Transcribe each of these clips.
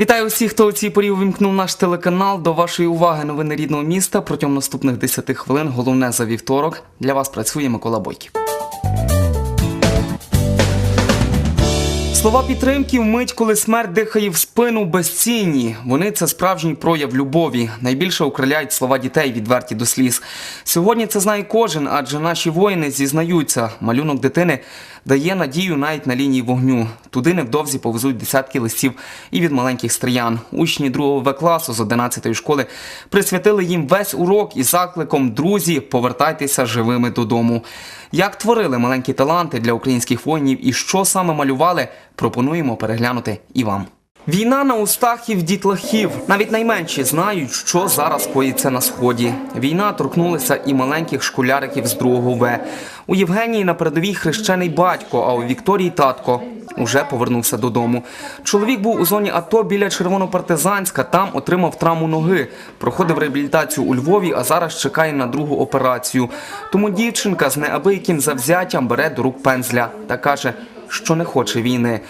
Вітаю усіх, хто у цій порі увімкнув наш телеканал. До вашої уваги новини рідного міста. Протягом наступних 10 хвилин головне за вівторок. Для вас працює Микола Бойків. Слова підтримки вмить, коли смерть дихає в спину безцінні. Вони це справжній прояв любові. Найбільше укриляють слова дітей, відверті до сліз. Сьогодні це знає кожен, адже наші воїни зізнаються. Малюнок дитини дає надію навіть на лінії вогню. Туди невдовзі повезуть десятки листів і від маленьких стріян. Учні 2 В класу з 11-ї школи присвятили їм весь урок із закликом Друзі, повертайтеся живими додому. Як творили маленькі таланти для українських воїнів і що саме малювали, пропонуємо переглянути і вам. Війна на устах і в дітлахів. Навіть найменші знають, що зараз коїться на сході. Війна торкнулася і маленьких школяриків з другого В. У Євгенії на передовій хрещений батько, а у Вікторії татко. Уже повернувся додому. Чоловік був у зоні АТО біля Червонопартизанська. Там отримав травму ноги. Проходив реабілітацію у Львові, а зараз чекає на другу операцію. Тому дівчинка з неабияким завзяттям бере до рук пензля та каже, що не хоче війни.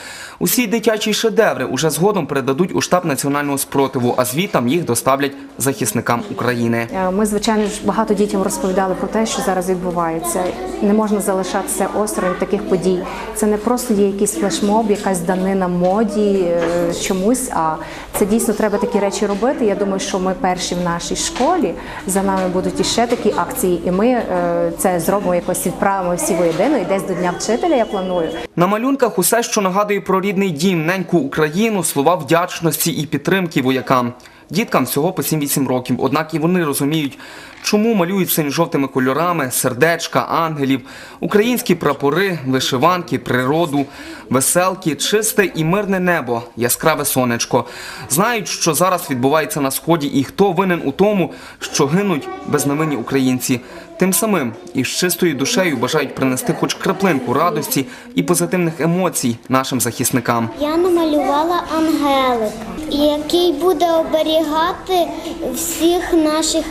Усі дитячі шедеври уже згодом передадуть у штаб національного спротиву, а звітам їх доставлять захисникам України. Е, Ми, звичайно ж, багато дітям розповідали про те, що зараз відбувається. Не можна залишатися осторонь таких подій. Це не просто є якийсь флешмоб, якась данина моді е, чомусь. А це дійсно треба такі речі робити. Я думаю, що ми перші в нашій школі. За нами будуть іще такі акції, і ми е, це зробимо якось відправимо всі воєдино. І десь до дня вчителя я планую. На малюнках усе, що нагадує про рідний дім, неньку Україну, слова вдячності і підтримки воякам. Діткам всього по 7-8 років, однак і вони розуміють, чому малюють синьо-жовтими кольорами, сердечка, ангелів, українські прапори, вишиванки, природу, веселки, чисте і мирне небо, яскраве сонечко. Знають, що зараз відбувається на сході, і хто винен у тому, що гинуть безневинні українці. Тим самим із чистою душею бажають принести хоч краплинку радості і позитивних емоцій нашим захисникам. Я намалювала ангелика, який буде оберігати всіх наших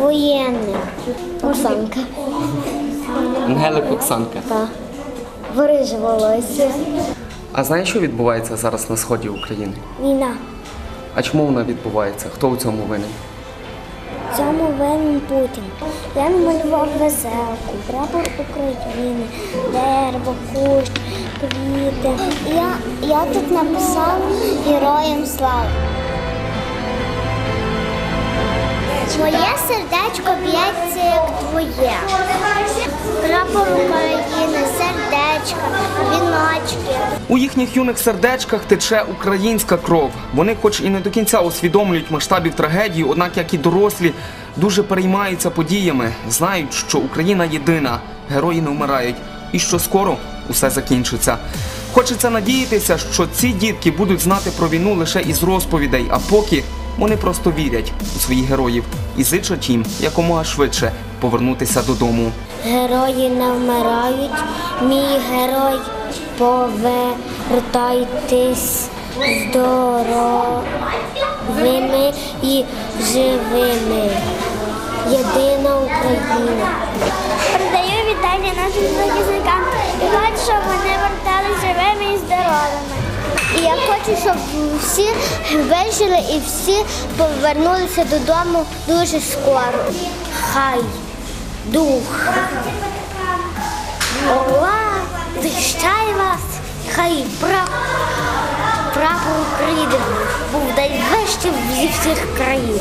воєнних. Оксанка. Ангелик Оксанка. Та. Ворижа волосся. А знаєш, що відбувається зараз на сході України? Війна. А чому вона відбувається? Хто у цьому винен? Цьому винен Путін. Я малював веселку, прапор України, дерево, кущ, квіти. Я, я тут написав героям слава. Моє сердечко б'ється як твоє. Прапор України, сердечка, віночки. У їхніх юних сердечках тече українська кров. Вони, хоч і не до кінця усвідомлюють масштабів трагедії, однак, як і дорослі, дуже переймаються подіями, знають, що Україна єдина, герої не вмирають, і що скоро усе закінчиться. Хочеться надіятися, що ці дітки будуть знати про війну лише із розповідей, а поки вони просто вірять у своїх героїв і зичать їм якомога швидше повернутися додому. Герої не вмирають, мій герой повертайтесь здоровими і живими. Єдина Україна. Передаю вітання нашим захисникам і хочу, щоб вони вертались живими і здоровими. І я хочу, щоб всі вижили і всі повернулися додому дуже скоро. Хай дух. Ола захищає вас, хай прап, прапор України був найвищим зі всіх країн.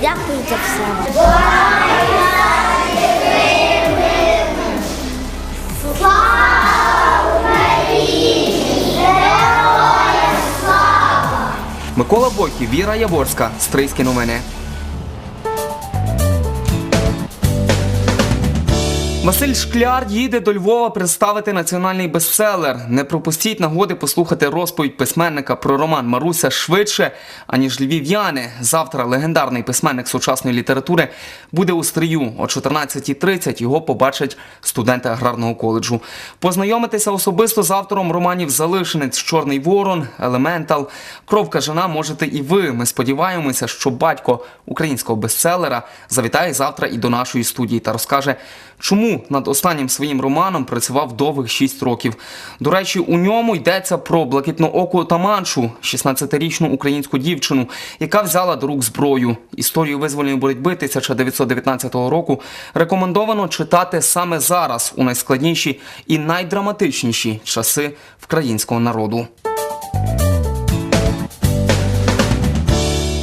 Дякую за все. Микола Бойків, Віра Яворська, Стрийські новини. Василь Шкляр їде до Львова представити національний бестселер. Не пропустіть нагоди послухати розповідь письменника про роман Маруся швидше, аніж львів'яни. Завтра легендарний письменник сучасної літератури буде у стрию. О 14.30 його побачать студенти аграрного коледжу. Познайомитися особисто з автором романів Залишенець, Чорний Ворон, Елементал. Кров кажана можете і ви. Ми сподіваємося, що батько українського бестселера завітає завтра і до нашої студії та розкаже, чому над останнім своїм романом працював довгих 6 років. До речі, у ньому йдеться про блакитнооку Таманшу, 16-річну українську дівчину, яка взяла до рук зброю. Історію визвольної боротьби 1919 року рекомендовано читати саме зараз, у найскладніші і найдраматичніші часи українського народу.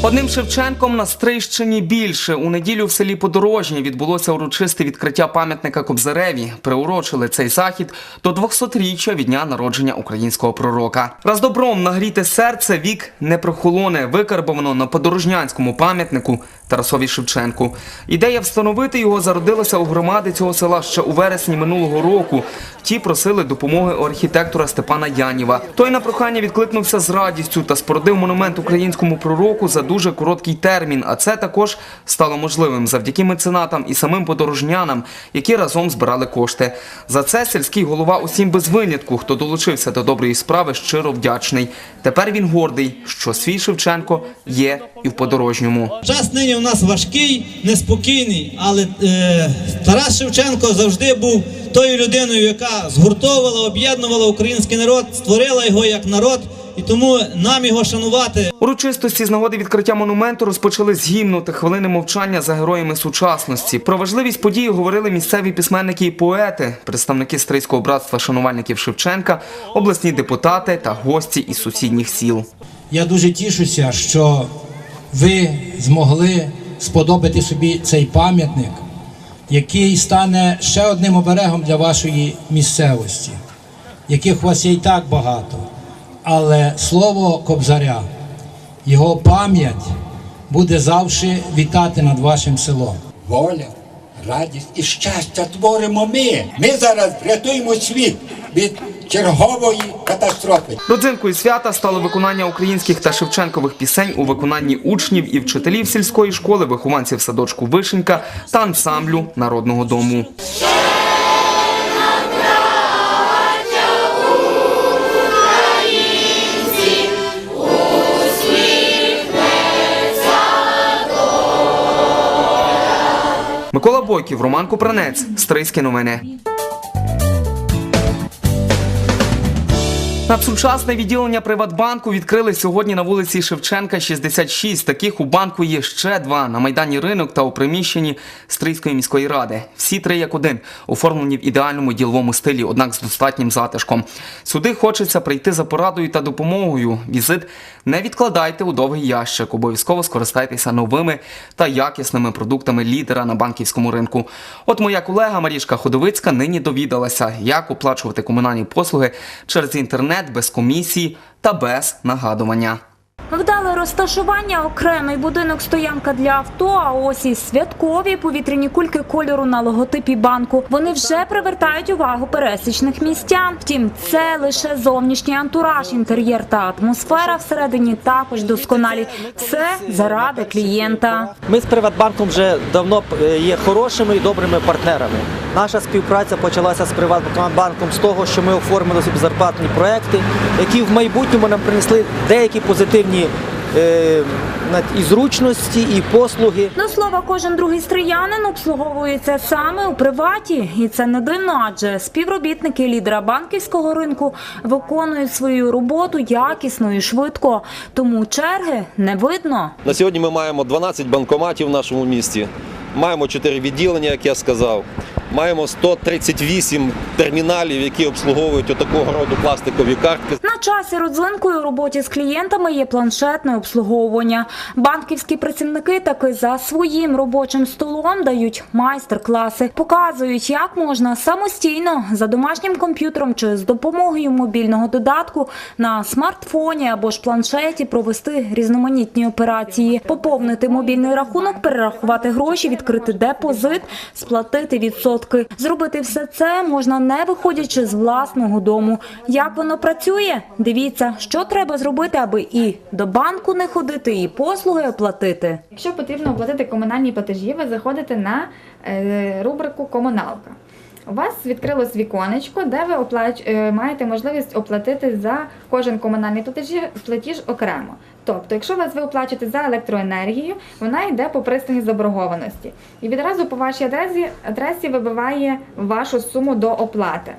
Одним Шевченком на Стрийщині більше у неділю в селі Подорожнє відбулося урочисте відкриття пам'ятника Кобзареві. Приурочили цей захід до 200-річчя від дня народження українського пророка. Раз добром нагріте серце вік не прохолоне, викарбовано на подорожнянському пам'ятнику Тарасові Шевченку. Ідея встановити його зародилася у громади цього села ще у вересні минулого року. Ті просили допомоги у архітектора Степана Яніва. Той на прохання відкликнувся з радістю та спорудив монумент українському пророку за дуже короткий термін. А це також стало можливим завдяки меценатам і самим подорожнянам, які разом збирали кошти. За це сільський голова усім без винятку, хто долучився до доброї справи, щиро вдячний. Тепер він гордий, що свій Шевченко є і в подорожньому. Час нині у нас важкий, неспокійний, але е, Тарас Шевченко завжди був тою людиною, яка згуртовувала, об'єднувала український народ, створила його як народ, і тому нам його шанувати. Урочистості з нагоди відкриття монументу розпочали з гімну та хвилини мовчання за героями сучасності. Про важливість події говорили місцеві письменники і поети, представники стрийського братства шанувальників Шевченка, обласні депутати та гості із сусідніх сіл. Я дуже тішуся, що ви змогли сподобати собі цей пам'ятник, який стане ще одним оберегом для вашої місцевості, яких у вас є і так багато. Але слово Кобзаря, його пам'ять буде завжди вітати над вашим селом. воля, радість і щастя творимо ми. Ми зараз врятуємо світ від чергової катастрофи. Родзинкою свята стало виконання українських та шевченкових пісень у виконанні учнів і вчителів сільської школи, вихованців садочку Вишенька та ансамблю народного дому. Микола Бойків, Роман Купранець, Стрийські новини. Надсучасне відділення Приватбанку відкрили сьогодні на вулиці Шевченка, 66. Таких у банку є ще два на майдані ринок та у приміщенні Стрийської міської ради. Всі три як один, оформлені в ідеальному діловому стилі, однак з достатнім затишком. Сюди хочеться прийти за порадою та допомогою. Візит не відкладайте у довгий ящик. Обов'язково скористайтеся новими та якісними продуктами лідера на банківському ринку. От моя колега Марішка Ходовицька нині довідалася, як оплачувати комунальні послуги через інтернет без комісії та без нагадування. Розташування, окремий будинок стоянка для авто. А ось і святкові повітряні кульки кольору на логотипі банку. Вони вже привертають увагу пересічних містян. Втім, це лише зовнішній антураж, інтер'єр та атмосфера всередині також досконалі. Все заради клієнта. Ми з Приватбанком вже давно е, є хорошими і добрими партнерами. Наша співпраця почалася з Приватбанком з того, що ми оформили собі зарплатні проекти, які в майбутньому нам принесли деякі позитивні і зручності, і послуги. До слова, кожен другий стріянин обслуговується саме у приваті, і це не дивно, адже співробітники лідера банківського ринку виконують свою роботу якісно і швидко, тому черги не видно. На сьогодні ми маємо 12 банкоматів в нашому місті, маємо 4 відділення, як я сказав. Маємо 138 терміналів, які обслуговують отакого роду пластикові картки. На часі родзинкою роботі з клієнтами є планшетне обслуговування. Банківські працівники таки за своїм робочим столом дають майстер-класи, показують, як можна самостійно за домашнім комп'ютером чи з допомогою мобільного додатку на смартфоні або ж планшеті провести різноманітні операції, поповнити мобільний рахунок, перерахувати гроші, відкрити депозит, сплатити відсотки. Зробити все це можна не виходячи з власного дому. Як воно працює? Дивіться, що треба зробити, аби і до банку не ходити, і послуги оплатити. Якщо потрібно оплатити комунальні платежі, ви заходите на е, рубрику Комуналка. У вас відкрилось віконечко, де ви оплач... е, маєте можливість оплатити за кожен комунальний платіж окремо. Тобто, якщо вас ви оплачуєте за електроенергію, вона йде по пристані заборгованості. І відразу по вашій адресі, адресі вибиває вашу суму до оплати.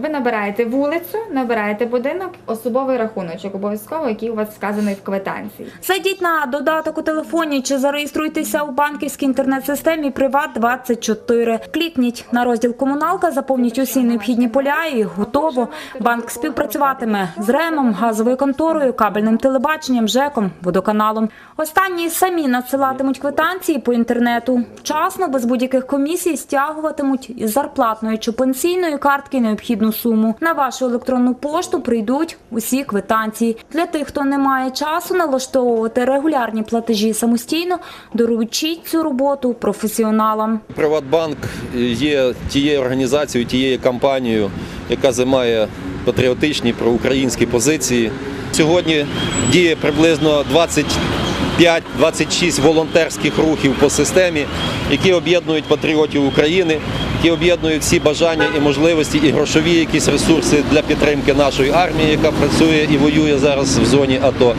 Ви набираєте вулицю, набираєте будинок, особовий рахуночок, обов'язково, який у вас вказаний в квитанції. Зайдіть на додаток у телефоні чи зареєструйтеся у банківській інтернет-системі Приват 24 Клікніть на розділ Комуналка, заповніть усі необхідні поля і готово. Банк співпрацюватиме з РЕМом, газовою конторою, кабельним телебаченням, ЖЕКом, водоканалом. Останні самі надсилатимуть квитанції по інтернету. Вчасно, без будь-яких комісій, стягуватимуть із зарплатної чи пенсійної картки необхідну суму. На вашу електронну пошту прийдуть усі квитанції. Для тих, хто не має часу налаштовувати регулярні платежі самостійно, доручіть цю роботу професіоналам. Приватбанк є тією організацією, тією компанією, яка займає патріотичні проукраїнські позиції. Сьогодні діє приблизно 25-26 волонтерських рухів по системі, які об'єднують патріотів України, які об'єднують всі бажання і можливості, і грошові якісь ресурси для підтримки нашої армії, яка працює і воює зараз в зоні АТО.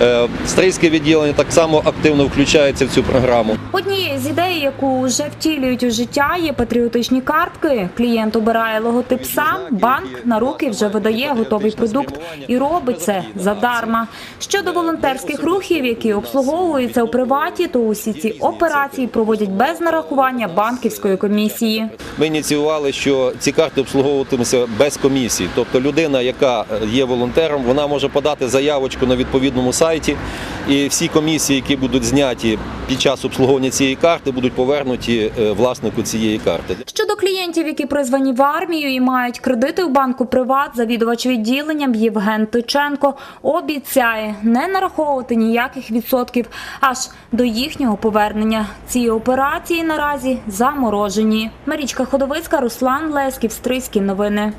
Е, Стрийське відділення так само активно включається в цю програму. Однією з ідей, яку вже втілюють у життя, є патріотичні картки. Клієнт обирає логотип сам, банк на руки вже видає готовий продукт і робить це задарма. Щодо волонтерських рухів, які обслуговуються у приваті, то усі ці операції проводять без нарахування банківської комісії. Ми ініціювали, що ці карти обслуговуватимуться без комісії. Тобто людина, яка є волонтером, вона може подати заявочку на відповідному сайті, і всі комісії, які будуть зняті під час обслуговування цієї карти, будуть повернуті е, власнику цієї карти. Щодо клієнтів, які призвані в армію і мають кредити у банку Приват, завідувач відділенням Євген Тиченко обіцяє не нараховувати ніяких відсотків аж до їхнього повернення. Ці операції наразі заморожені. Марічка Ходовицька, Руслан Лесків, Стрийські новини.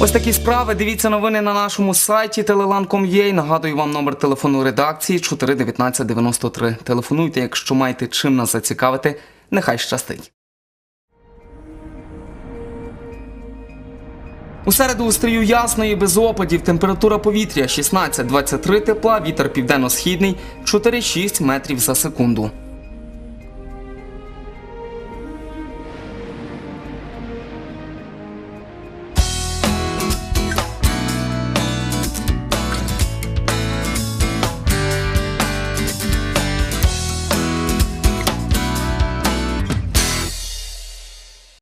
Ось такі справи. Дивіться новини на нашому сайті telelan.com.ua. Нагадую вам номер телефону редакції 41993. Телефонуйте, якщо маєте чим нас зацікавити. Нехай щастить. У середу у стрію ясно і без опадів. Температура повітря 16-23 тепла, вітер південно-східний 4-6 метрів за секунду.